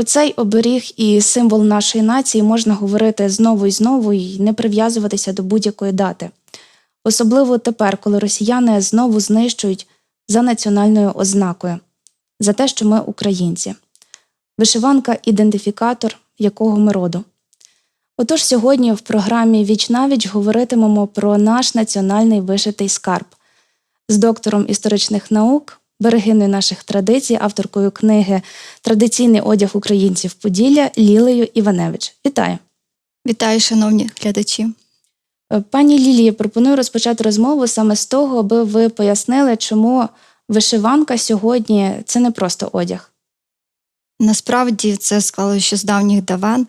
Про цей оберіг і символ нашої нації можна говорити знову і знову і не прив'язуватися до будь-якої дати. Особливо тепер, коли росіяни знову знищують за національною ознакою, за те, що ми українці. Вишиванка ідентифікатор якого ми роду. Отож, сьогодні в програмі Віч навіч говоритимемо про наш національний вишитий скарб з доктором історичних наук, берегиною наших традицій, авторкою книги Традиційний одяг українців Поділля Лілею Іваневич. Вітаю! Вітаю, шановні глядачі. Е, Пані Лілії, пропоную розпочати розмову саме з того, аби ви пояснили, чому вишиванка сьогодні це не просто одяг. Насправді це склалося ще з давніх давен.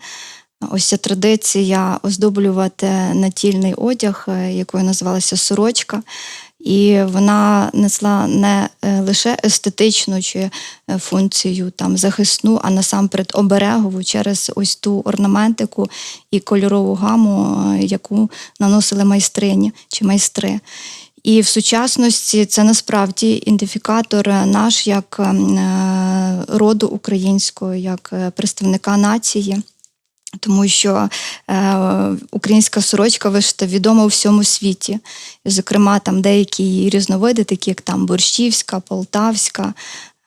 Ось ця традиція оздоблювати натільний одяг, е, якою називалася сорочка. І вона несла не е, лише естетичну чи е, функцію там захисну, а насамперед оберегову через ось ту орнаментику і кольорову гаму, е, яку наносили майстрині чи майстри. І в сучасності це насправді ідентифікатор наш як ем, роду українського, як представника нації. Тому що е, українська сорочка вишита відома у всьому світі. Зокрема, там деякі її різновиди, такі як там борщівська, полтавська,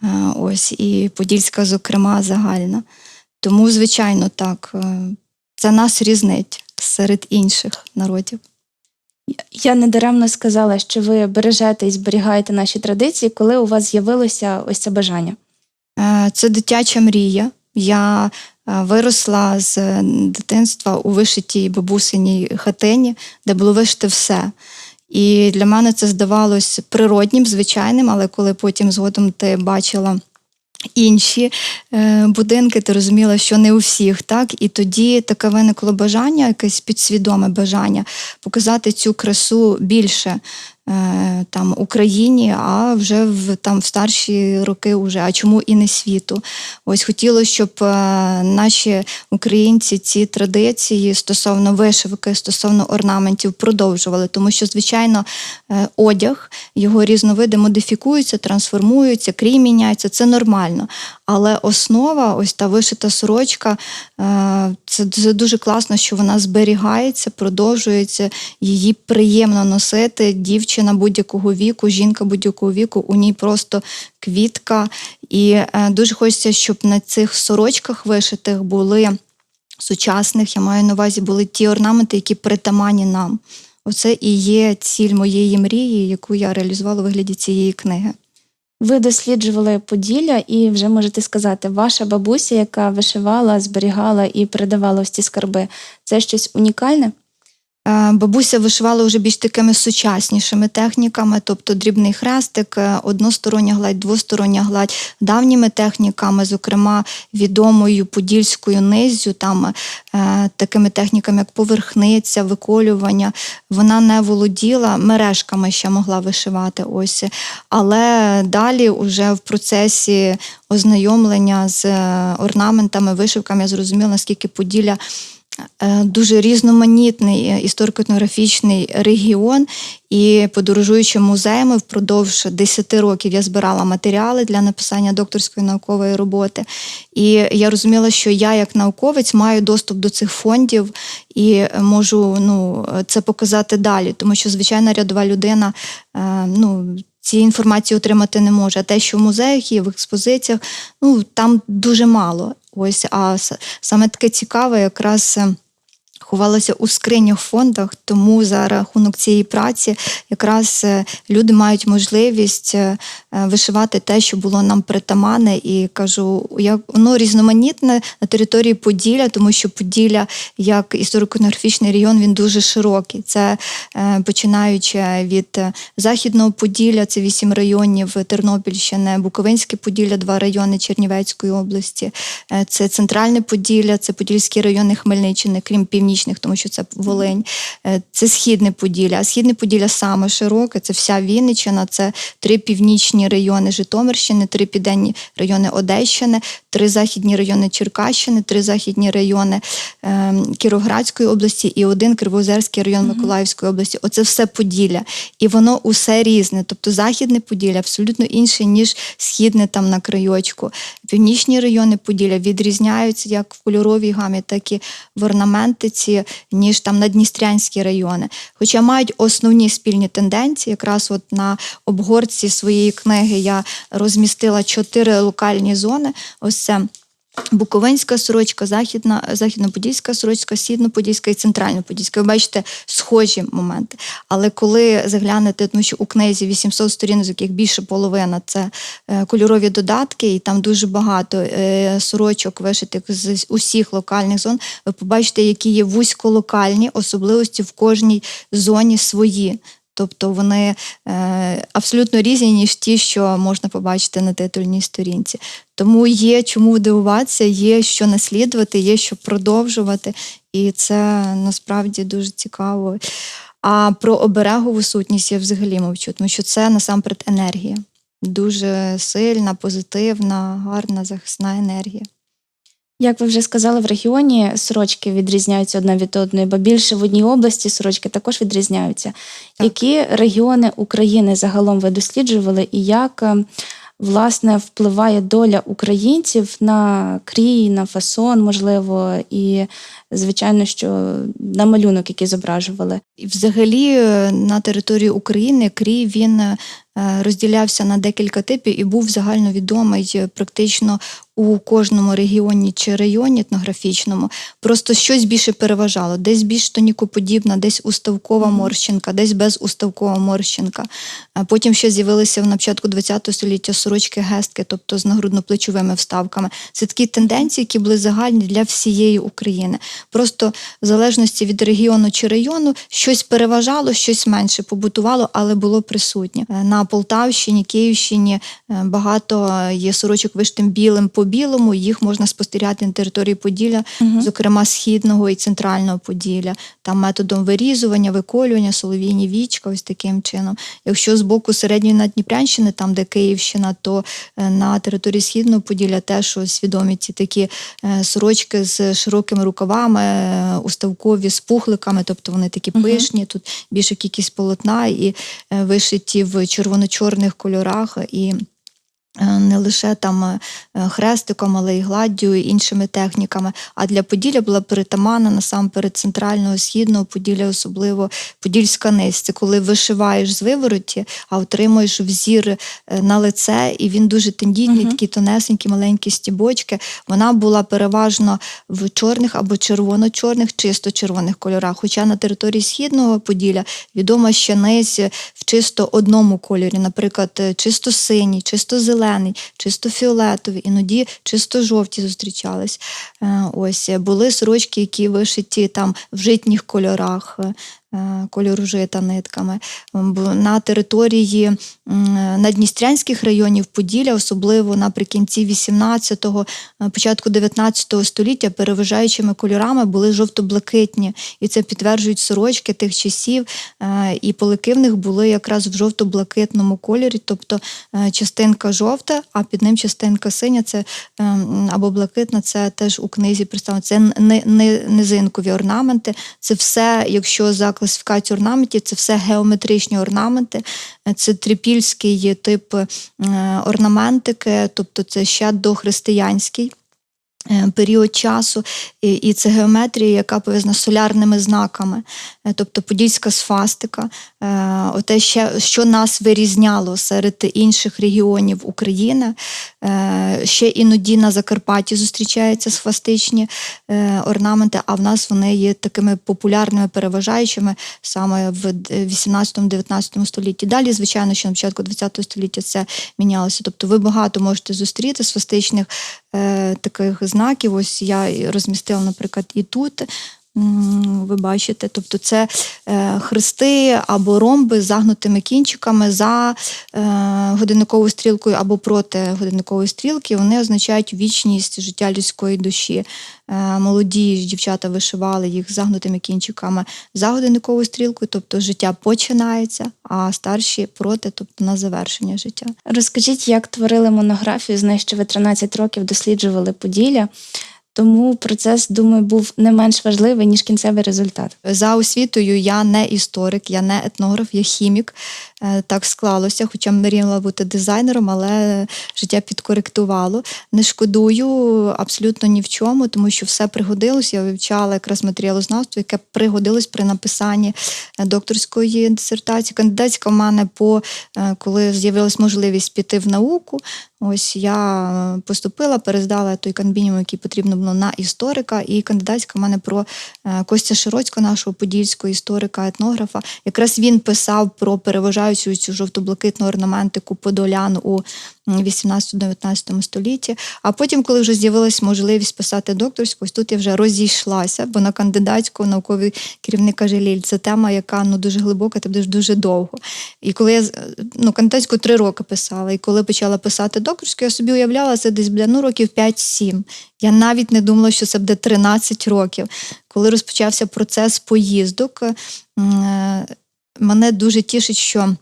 е, ось і подільська, зокрема, загальна. Тому, звичайно, так, е, це нас різнить серед інших народів. Я недаремно сказала, що ви бережете і зберігаєте наші традиції, коли у вас з'явилося ось це бажання. Е, Це дитяча мрія. Я е, виросла з е, дитинства у вишитій бабусиній хатині, де було вишите все. І для мене це здавалось природнім, звичайним, але коли потім згодом ти бачила інші е, будинки, ти розуміла, що не у всіх, так? І тоді таке виникло бажання, якесь підсвідоме бажання показати цю красу більше там Україні, а вже в там в старші роки уже, а чому і не світу. Ось хотілося, щоб е, наші українці ці традиції стосовно вишивки, стосовно орнаментів продовжували, тому що, звичайно, е, одяг, його різновиди модифікуються, трансформуються, крій міняється, це нормально. Але основа, ось та вишита сорочка, е, це, дуже класно, що вона зберігається, продовжується, її приємно носити. Дівчина будь-якого віку, жінка будь-якого віку, у ній просто квітка. І е, дуже хочеться, щоб на цих сорочках вишитих були сучасних, я маю на увазі, були ті орнаменти, які притаманні нам. Оце і є ціль моєї мрії, яку я реалізувала у вигляді цієї книги. Ви досліджували Поділля, і вже можете сказати, ваша бабуся, яка вишивала, зберігала і передавала ось ці скарби, це щось унікальне? Е, Бабуся вишивала вже більш такими сучаснішими техніками, тобто дрібний хрестик, е, одностороння гладь, двостороння гладь, давніми техніками, зокрема відомою подільською низю, там е, такими техніками, як поверхниця, виколювання. Вона не володіла мережками ще могла вишивати. Ось, але далі, уже в процесі ознайомлення з орнаментами, вишивками, я зрозуміла, наскільки Поділля. Е, Дуже різноманітний історико-етнографічний регіон, і подорожуючи музеями впродовж 10 років я збирала матеріали для написання докторської наукової роботи. І я розуміла, що я, як науковець, маю доступ до цих фондів і можу ну, це показати далі, тому що звичайна рядова людина е, ну, цієї інформації отримати не може. А те, що в музеях є, в експозиціях, ну там дуже мало. Ось, а саме таке цікаве, якраз. Ховалося у скринях фондах, тому за рахунок цієї праці якраз е, люди мають можливість е, е, вишивати те, що було нам притаманне, і кажу, як воно різноманітне на території Поділля, тому що Поділля, як історико-етнографічний регіон, він дуже широкий. Це починаючи від західного Поділля, це вісім районів Тернопільщини, Буковинське Поділля, два райони Чернівецької області, це центральне Поділля, це Подільські райони Хмельниччини, крім північної північних, тому що це Волинь, е, це східне Поділля. А східне Поділля саме широке, це вся Вінниччина, це три північні райони Житомирщини, три південні райони Одещини, три західні райони Черкащини, три західні райони е, Кіровоградської області і один Кривоозерський район Миколаївської області. Оце все Поділля. І воно усе різне. Тобто західне Поділля абсолютно інше, ніж східне там на крайочку. Північні райони Поділля відрізняються як в кольоровій гамі, так і в орнаментиці, ніж там надністрянські райони. Хоча мають основні спільні тенденції. Якраз от на обгорці своєї книги я розмістила чотири локальні зони. Ось це. Буковинська сорочка, західна, західно-подільська сорочка, східно-подільська і центрально-подільська. Ви бачите схожі моменти. Але коли заглянете, тому що у книзі 800 сторінок, з яких більше половина це е, кольорові додатки, і там дуже багато е, сорочок вишитих з усіх локальних зон, ви побачите, які є вузьколокальні особливості в кожній зоні свої. Тобто вони е, абсолютно різні, ніж ті, що можна побачити на титульній сторінці. Тому є чому дивуватися, є що наслідувати, є що продовжувати, і це насправді дуже цікаво. А про оберегову сутність я взагалі мовчу, тому що це насамперед енергія. Дуже сильна, позитивна, гарна, захисна енергія. Як ви вже сказали, в регіоні сорочки відрізняються одна від одної, бо більше в одній області сорочки також відрізняються. Так. Які регіони України загалом ви досліджували, і як е, власне впливає доля українців на крій, на фасон, можливо, і звичайно, що на малюнок, який зображували? І взагалі е, на території України крій він е, розділявся на декілька типів і був загальновідомий е, практично у кожному регіоні чи районі етнографічному. Просто щось більше переважало. Десь більш тонікоподібна, десь уставкова морщинка, десь безуставкова морщинка. Потім ще з'явилися на початку ХХ століття сорочки гестки, тобто з нагрудно-плечовими вставками. Це такі тенденції, які були загальні для всієї України. Просто в залежності від регіону чи району щось переважало, щось менше побутувало, але було присутнє. Е, На Полтавщині, Київщині е, багато є сорочок виштим білим по білому. Їх можна спостерігати на території Поділля, Мгм. зокрема східного і центрального Поділля, там методом вирізування, виколювання, солов'їні вічка, ось таким чином. Якщо з боку середньої Надніпрянщини, там де Київщина, то е, на території східного Поділля теж ось відомі ці такі е, сорочки з широкими рукавами, е, уставкові з пухликами, тобто вони такі Мгм. пишні. Тут більша кількість полотна і вишиті в червоно-чорних кольорах і. Е, Не лише там е, хрестиком, але й гладдю, і іншими техніками. А для Поділля була притаманна насамперед центрального східного Поділля, особливо подільська низь. Це коли вишиваєш з вивороті, а отримуєш взір е, на лице, і він дуже тендітний, Мгм. такі тонесенькі, маленькі стібочки. Вона була переважно в чорних або червоно-чорних, чисто червоних кольорах. Хоча на території східного Поділля відома ще низь в чисто одному кольорі, наприклад, е, чисто синій, чисто зелений, чисто фіолетовий, іноді чисто жовті зустрічались. Е, Ось були сорочки, які вишиті там в житніх кольорах. Е, Кольору жита нитками. На території надністрянських районів Поділля, особливо наприкінці 18-го, е, початку 19 століття, переважаючими кольорами були жовто-блакитні. І це підтверджують сорочки тих часів. Е, І полики в них були якраз в жовто-блакитному кольорі, тобто частинка жовта, а під ним частинка синя, це або блакитна, це теж у книзі представлено. Це ни- ни- низинкові орнаменти. Це все, якщо за класифікацію орнаментів, це все геометричні орнаменти. Це трипільський тип е, орнаментики, тобто це ще дохристиянський. е, Період часу, і, це геометрія, яка пов'язана з солярними знаками, тобто подільська сфастика, е, ще, що нас вирізняло серед інших регіонів України. Е, Ще іноді на Закарпатті зустрічаються сфастичні е, орнаменти, а в нас вони є такими популярними, переважаючими саме в 18-19 столітті. Далі, звичайно, що на початку 20 століття це мінялося. Тобто ви багато можете зустріти сфастичних е, таких знаків. Ось я розмістила, наприклад, і тут. Ви бачите, тобто це е, хрести або ромби з загнутими кінчиками за е, годинниковою стрілкою або проти годинникової стрілки. Вони означають вічність життя людської душі. Е, молоді ж дівчата вишивали їх з загнутими кінчиками за годинниковою стрілкою, тобто життя починається, а старші проти, тобто на завершення життя. Розкажіть, як творили монографію, знаю, що ви 13 років досліджували Поділля, тому процес, думаю, був не менш важливий, ніж кінцевий результат. За освітою я не історик, я не етнограф, я хімік. Е, Так склалося, хоча мріяла бути дизайнером, але життя підкоректувало. Не шкодую абсолютно ні в чому, тому що все пригодилось. Я вивчала якраз матеріалознавство, яке пригодилось при написанні е, докторської дисертації. Кандидатська в мене по е, коли з'явилась можливість піти в науку. Ось я е, поступила, перездала той канбінім, який потрібно було на історика, і кандидатська в мене про е, Костя Широцького, нашого подільського історика, етнографа. Якраз він писав про переважаючу цю жовто-блакитну орнаментику подолян у 18-19 столітті. А потім, коли вже з'явилась можливість писати докторську, ось тут я вже розійшлася, бо на кандидатську науковий керівник каже, Ліль, це тема, яка ну дуже глибока, ти будеш дуже довго. І коли я з- ну, кандидатську три роки писала, і коли почала писати докторську, я собі уявляла це десь бля, ну, років 5-7. Я навіть не думала, що це буде 13 років. Коли розпочався процес поїздок, е, мене дуже тішить, що.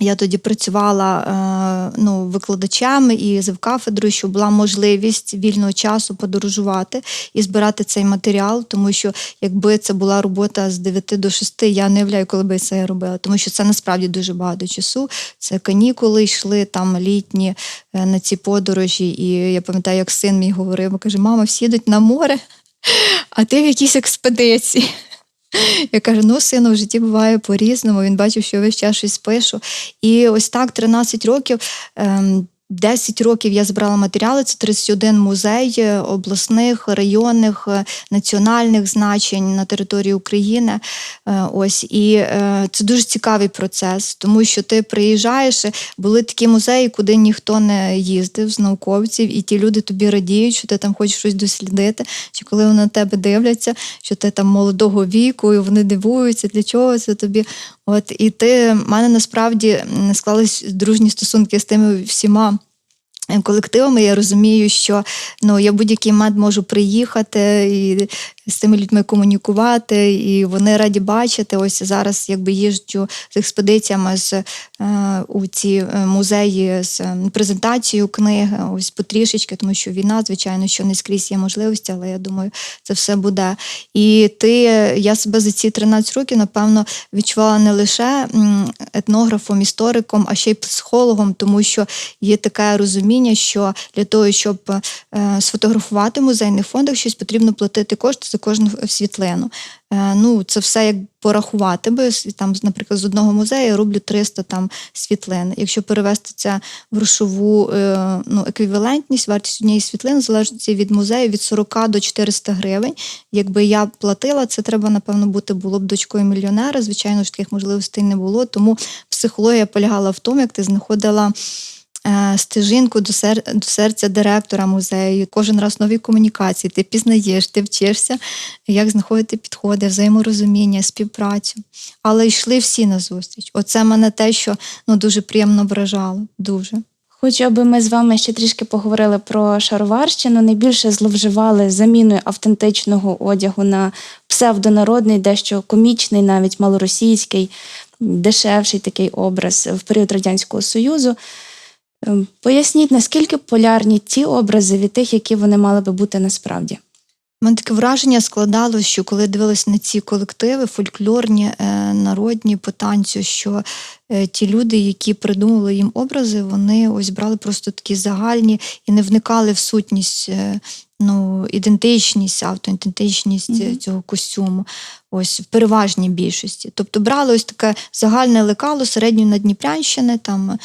Я тоді працювала е, ну, викладачем і з кафедрою, що була можливість вільного часу подорожувати і збирати цей матеріал, тому що якби це була робота з 9 до 6, я не уявляю, коли би я це робила, тому що це насправді дуже багато часу. Це канікули йшли там літні е, на ці подорожі. І я пам'ятаю, як син мій говорив, каже: мама, всі йдуть на море, а ти в якійсь експедиції. Я кажу, ну, сину, в житті буває по-різному. Він бачив, що я весь час щось пишу. І ось так, 13 років. Ем, 10 років я збирала матеріали, це 31 музей е, обласних, районних, е, національних значень на території України. Е, Ось і це дуже цікавий процес, тому що ти приїжджаєш, були такі музеї, куди ніхто не їздив з науковців, і ті люди тобі радіють, що ти там хочеш щось дослідити, чи коли вони на тебе дивляться, що ти там молодого віку, і вони дивуються, для чого це тобі. От і ти в мене насправді склались дружні стосунки з тими всіма. Колективами я розумію, що ну я будь-який мед можу приїхати і з цими людьми комунікувати, і вони раді бачити. Ось зараз якби їжджу з експедиціями з е, у ці е, музеї з е, презентацією книги, ось потрішечки, тому що війна, звичайно, що не скрізь є можливості, але я думаю, це все буде. І ти, я себе за ці 13 років, напевно, відчувала не лише етнографом, істориком, а ще й психологом, тому що є таке розуміння, що для того, щоб сфотографувати музейних фондах щось, потрібно платити кошти за кожну світлину. Е, ну, це все як порахувати би. Там, наприклад, з одного музею я роблю 300 там світлин. Якщо перевести це в грошову е, ну, еквівалентність, вартість однієї світлини залежить від музею від 40 до 400 гривень. Якби я платила, це треба, напевно, бути було б дочкою мільйонера. Звичайно ж, таких можливостей не було. Тому психологія полягала в тому, як ти знаходила. Е, Стежинку до, сер... до серця директора музею, кожен раз нові комунікації, ти пізнаєш, ти вчишся, як знаходити підходи, взаєморозуміння, співпрацю. Але йшли всі на зустріч. Оце мене те, що ну, дуже приємно вражало. Дуже. Хочу, аби ми з вами ще трішки поговорили про шароварщину. Найбільше зловживали заміною автентичного одягу на псевдонародний, дещо комічний, навіть малоросійський, дешевший такий образ в період Радянського Союзу. Ем, Поясніть, наскільки полярні ті образи від тих, які вони мали би бути насправді. У мене таке враження складалось, що коли дивилась на ці колективи, фольклорні, е, народні по танцю, що е, ті люди, які придумали їм образи, вони ось брали просто такі загальні і не вникали в сутність, е, ну, ідентичність, автоідентичність е, Мгм. цього костюму. Ось в переважній більшості. Тобто брали ось таке загальне лекало середньої Надніпрянщини, там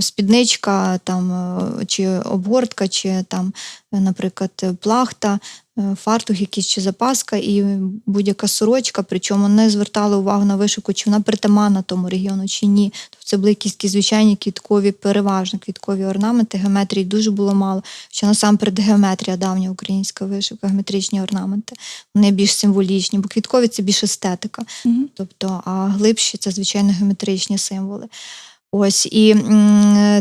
спідничка, там, е, чи обгортка, чи там, е, наприклад, е, плахта, е, фартух якийсь чи запаска і будь-яка сорочка, причому не звертали увагу на вишивку, чи вона притаманна тому регіону, чи ні. Тобто це були якісь такі звичайні квіткові, переважно квіткові орнаменти, геометрії дуже було мало. Що насамперед геометрія, давня українська вишивка, геометричні орнаменти. Вони більш символічні, бо квіткові це більш естетика. Мгм. Тобто, а глибші це звичайно геометричні символи. Ось і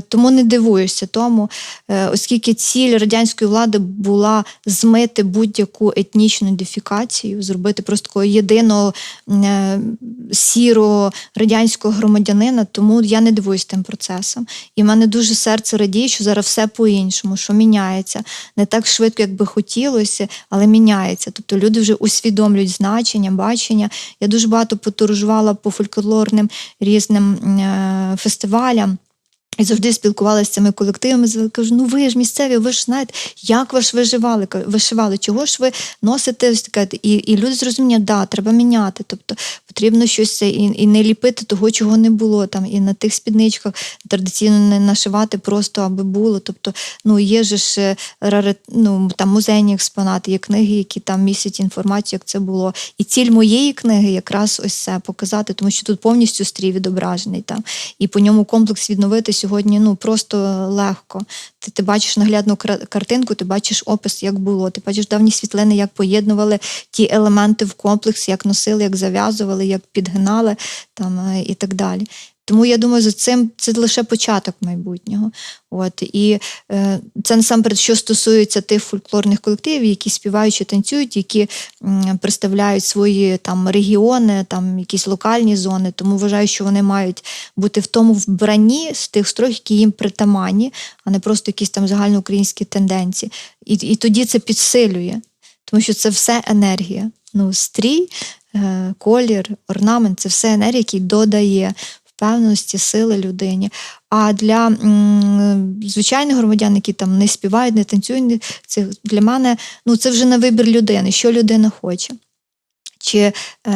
тому не дивуєшся тому, е, оскільки ціль радянської влади була змити будь-яку етнічну ідентифікацію, зробити просто такого єдиного е, сірого радянського громадянина, тому я не дивуюсь тим процесом. І в мене дуже серце радіє, що зараз все по-іншому, що міняється не так швидко, як би хотілося, але міняється. Тобто люди вже усвідомлюють значення, бачення. Я дуже багато подорожувала по фольклорним різним е, vaļam. І завжди спілкувалася з цими колективами. з- Кажу, ну ви ж місцеві, ви ж знаєте, як ви ж виживали, вишивали, чого ж ви носите ось таке? І, і люди зрозуміють, да, треба міняти. Тобто потрібно щось і, і не ліпити того, чого не було там. І на тих спідничках традиційно не нашивати просто, аби було. Тобто, ну є ж рари, ну, там музейні експонати, є книги, які там містять інформацію, як це було. І ціль моєї книги якраз ось це показати, тому що тут повністю стрій відображений там. І по ньому комплекс відновити сьогодні ну просто легко. Ти, ти бачиш наглядну картинку, ти бачиш опис, як було. Ти бачиш давні світлини, як поєднували ті елементи в комплекс, як носили, як зав'язували, як підгинали там е, і так далі. Тому я думаю, за цим це лише початок майбутнього. От і е, це насамперед, що стосується тих фольклорних колективів, які співають чи танцюють, які м, представляють свої там регіони, там якісь локальні зони. Тому вважаю, що вони мають бути в тому вбранні з тих строк, які їм притаманні, а не просто якісь там загальноукраїнські тенденції. І, і тоді це підсилює, тому що це все енергія. Ну, стрій, е, колір, орнамент це все енергія, який додає впевненості, сили людині. А для звичайних громадян, які там не співають, не танцюють, це для мене ну, це вже на вибір людини, що людина хоче. Чи е,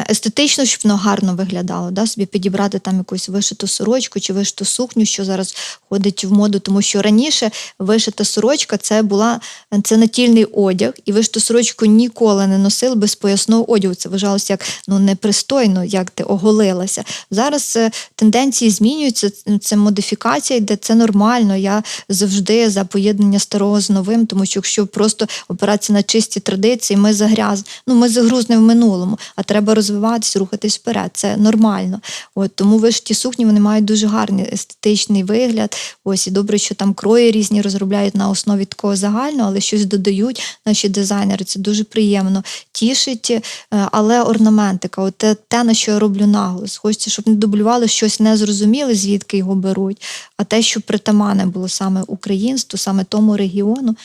естетично, щоб воно гарно виглядало, да, собі підібрати там якусь вишиту сорочку чи вишиту сукню, що зараз ходить в моду, тому що раніше вишита сорочка це була це натільний одяг, і вишиту сорочку ніколи не носили без поясного одягу. Це вважалося як ну непристойно, як ти оголилася. Зараз е, тенденції змінюються. Це модифікація, йде це нормально. Я завжди за поєднання старого з новим, тому що якщо просто опиратися на чисті традиції, ми загряз, ну ми загрузнемо в минулому, а треба розвиватися, рухатись вперед. Це нормально. От тому вишиті сукні вони мають дуже гарний естетичний вигляд. Ось і добре, що там крої різні розробляють на основі такого загального, але щось додають наші дизайнери. Це дуже приємно. Тішить, е, але орнаментика, от те, те, на що я роблю наголос. Хочеться, щоб не дублювали щось незрозуміле, звідки його беруть, а те, що притаманне було саме українству, саме тому регіону.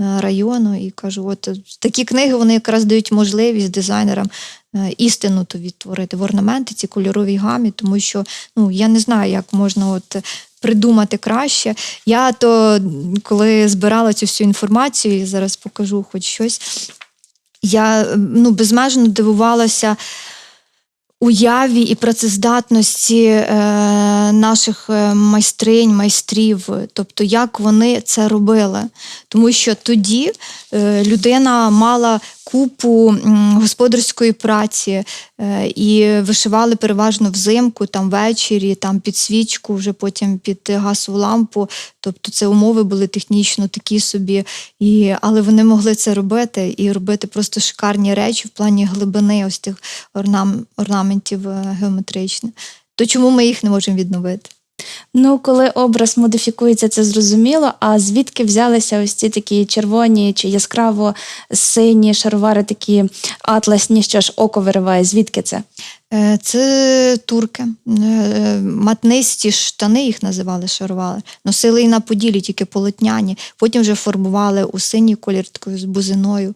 Е, Району і кажу, от е, такі книги вони якраз дають можливість дизайнерам е, істину то відтворити в орнаментиці, кольоровій гамі, тому що ну я не знаю, як можна от придумати краще. Я то коли збирала цю всю інформацію, я зараз покажу хоч щось. Я ну, безмежно дивувалася уяві і працездатності е, наших е, майстринь, майстрів, тобто як вони це робили. Тому що тоді е, людина мала купу господарської праці е, і вишивали переважно взимку, там ввечері, там під свічку, вже потім під газову лампу. Тобто це умови були технічно такі собі, і, але вони могли це робити і робити просто шикарні речі в плані глибини ось тих орнам, орнаментів е, геометричних. То чому ми їх не можемо відновити? Ну, коли образ модифікується, це зрозуміло. А звідки взялися ось ці такі червоні чи яскраво сині шаровари, такі атласні, що ж око вириває? Звідки це? Е, Це турки. Е, Матнисті штани їх називали, шарували. Носили і на поділі, тільки полотняні. Потім вже фарбували у синій колір такою з бузиною.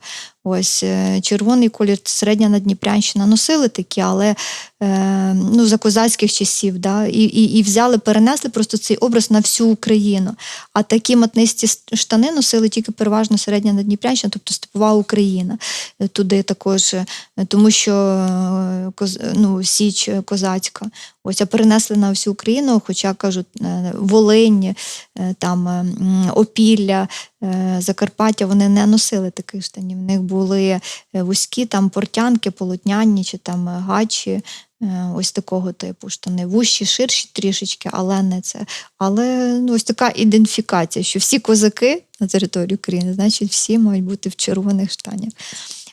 Ось е, червоний колір середня Надніпрянщина. Носили такі, але е, ну, за козацьких часів. Да? І, і, і взяли, перенесли просто цей образ на всю Україну. А такі матнисті штани носили тільки переважно середня Надніпрянщина, тобто степова Україна. Е, Туди також, тому що ну, Січ козацька. Ось а перенесли на всю Україну, хоча кажуть, е, Волинь, е, там е, Опілля, Закарпаття, вони не носили таких штанів. В них були вузькі там портянки, полотняні чи там гачі. Ось такого типу штани. Вущі, ширші трішечки, але не це. Але ну, ось така ідентифікація, що всі козаки на території України, значить, всі мають бути в червоних штанях.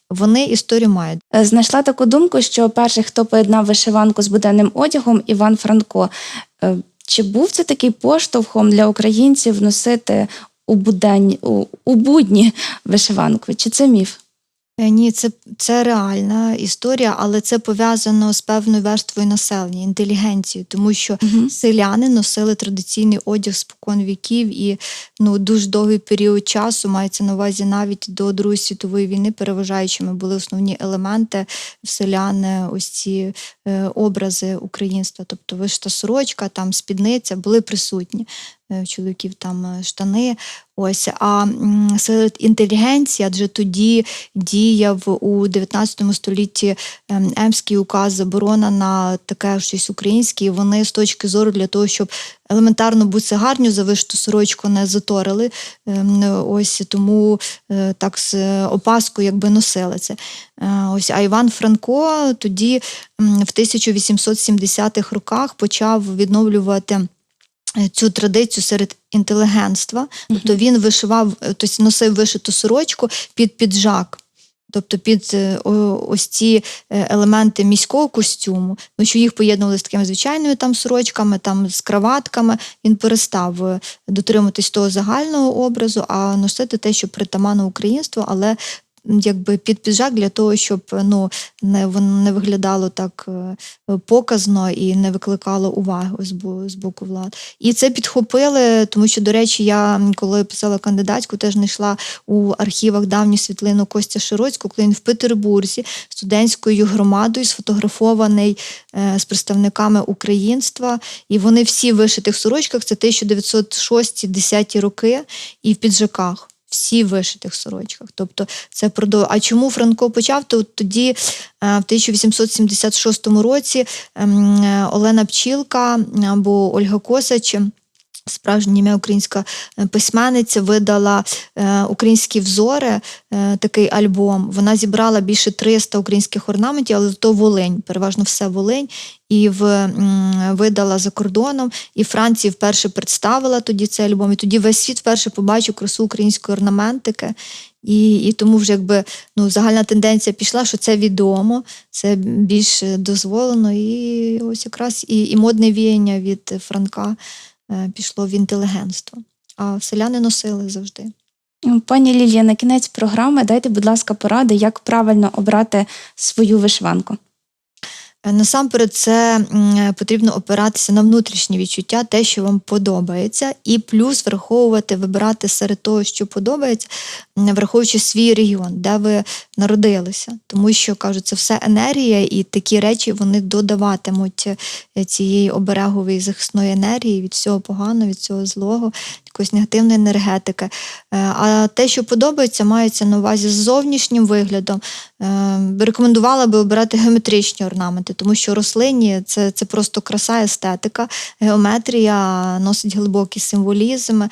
Вони історію мають. Е, Знайшла таку думку, що перший, хто поєднав вишиванку з буденним одягом, Іван Франко. Е, Чи був це такий поштовхом для українців носити у, будень, у, у будні вишиванку? Чи це міф? Е, Ні, це, це реальна історія, але це пов'язано з певною верствою населення, інтелігенцією, тому що Мгм. селяни носили традиційний одяг спокон віків і ну, дуже довгий період часу, мається на увазі навіть до Другої світової війни, переважаючими були основні елементи в селяни, ось ці е, образи українства, тобто вишита сорочка, там спідниця були присутні. Е, Чоловіків там е, штани. Ось, а серед інтелігенції, адже тоді діяв у 19 столітті ем, Емський указ, заборона на таке щось українське, вони з точки зору для того, щоб елементарно бути гарню за вишиту сорочку не заторили. Ем, Ось тому е, так з опаскою якби носили це. Ось, а Іван Франко тоді в 1870-х роках почав відновлювати. Цю традицію серед інтелігентства, тобто він вишивав, тобто носив вишиту сорочку під піджак. Тобто під е, ось ці е, елементи міського костюму, ну що їх поєднували з такими звичайними там сорочками, там з краватками. Він перестав дотримуватись того загального образу, а носити те, що притаманно українству, але якби під піджак для того, щоб ну не воно не виглядало так е, показно і не викликало уваги з з боку влад. І це підхопили, тому що, до речі, я коли писала кандидатську, теж знайшла у архівах давню світлину Костя Широцького, коли він в Петербурзі студентською громадою сфотографований е, з представниками українства. І вони всі в вишитих сорочках, це 1906-10 роки, і в піджаках. Всі в вишитих сорочках. Тобто це продов... А чому Франко почав? То тоді, е, в 1876 році, ем, е, Олена Пчілка або Ольга Косач. Справжня ім'я українська е, письменниця видала е, українські взори, е, такий альбом. Вона зібрала більше 300 українських орнаментів, але то Волинь, переважно все Волинь, і в, видала за кордоном. І Франції вперше представила тоді цей альбом. І тоді весь світ вперше побачив красу української орнаментики. І, і тому вже якби ну, загальна тенденція пішла, що це відомо, це більш дозволено. І ось якраз і, і модне віяння від Франка пішло в інтелігентство. А селяни носили завжди. Пані Лілія, на кінець програми дайте, будь ласка, поради, як правильно обрати свою вишиванку. Е, Насамперед, це потрібно опиратися на внутрішні відчуття, те, що вам подобається, і плюс враховувати, вибирати серед того, що подобається, враховуючи свій регіон, де ви народилися. Тому що кажуть, це все енергія, і такі речі вони додаватимуть е, цієї оберегової захисної енергії від всього поганого, від всього злого, якоїсь негативної енергетики. Е, А те, що подобається, мається на увазі з зовнішнім виглядом. Е, Рекомендувала би обирати геометричні орнаменти, тому що рослинні це, це просто краса, естетика. Геометрія носить глибокий символізм. Е,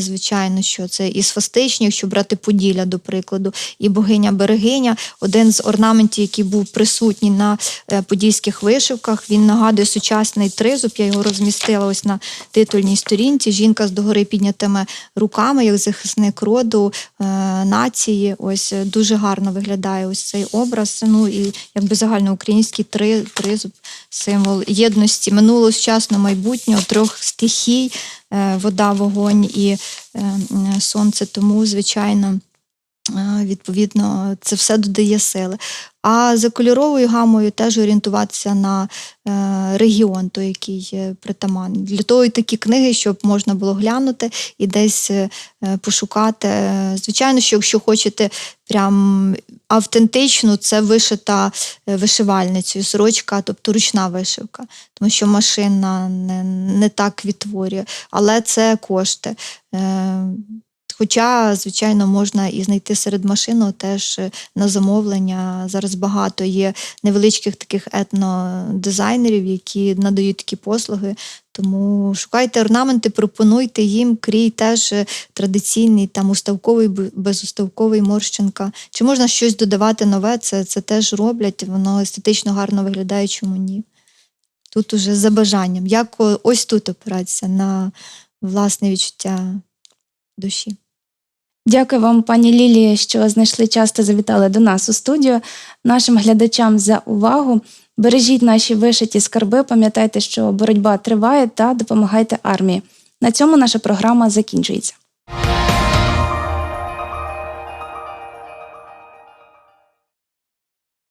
Звичайно, що це і сфастичні, якщо брати Поділля, до прикладу, і богиня Берегиня. Один з орнаментів, який був присутній на подільських вишивках, він нагадує сучасний тризуб. Я його розмістила ось на титульній сторінці. Жінка з догори піднятими руками, як захисник роду е, нації. Ось е, дуже гарно виглядає ось цей образ. Ну і якби загальноукраїнський три, тризуб, символ єдності минулого, сучасного, майбутнього, трьох стихій, е, вода, вогонь і сонце. Тому, звичайно. Відповідно, це все додає сили. А за кольоровою гамою теж орієнтуватися на е, регіон, той, який притаманний. Для того і такі книги, щоб можна було глянути і десь е, пошукати. Звичайно, що якщо хочете прям автентично, це вишита е, вишивальницею, сорочка, тобто ручна вишивка, тому що машина не, не так відтворює, але це кошти. Хоча, звичайно, можна і знайти серед машину теж е, на замовлення. Зараз багато є невеличких таких етнодизайнерів, які надають такі послуги. Тому шукайте орнаменти, пропонуйте їм, крій теж е, традиційний, там уставковий, безуставковий морщинка. Чи можна щось додавати нове? Це, це теж роблять, воно естетично гарно виглядає, чому ні. Тут уже за бажанням. Як ось тут опиратися на власне відчуття душі. Дякую вам, пані Лілії, що знайшли час та завітали до нас у студію. Нашим глядачам за увагу. Бережіть наші вишиті скарби, пам'ятайте, що боротьба триває та допомагайте армії. На цьому наша програма закінчується.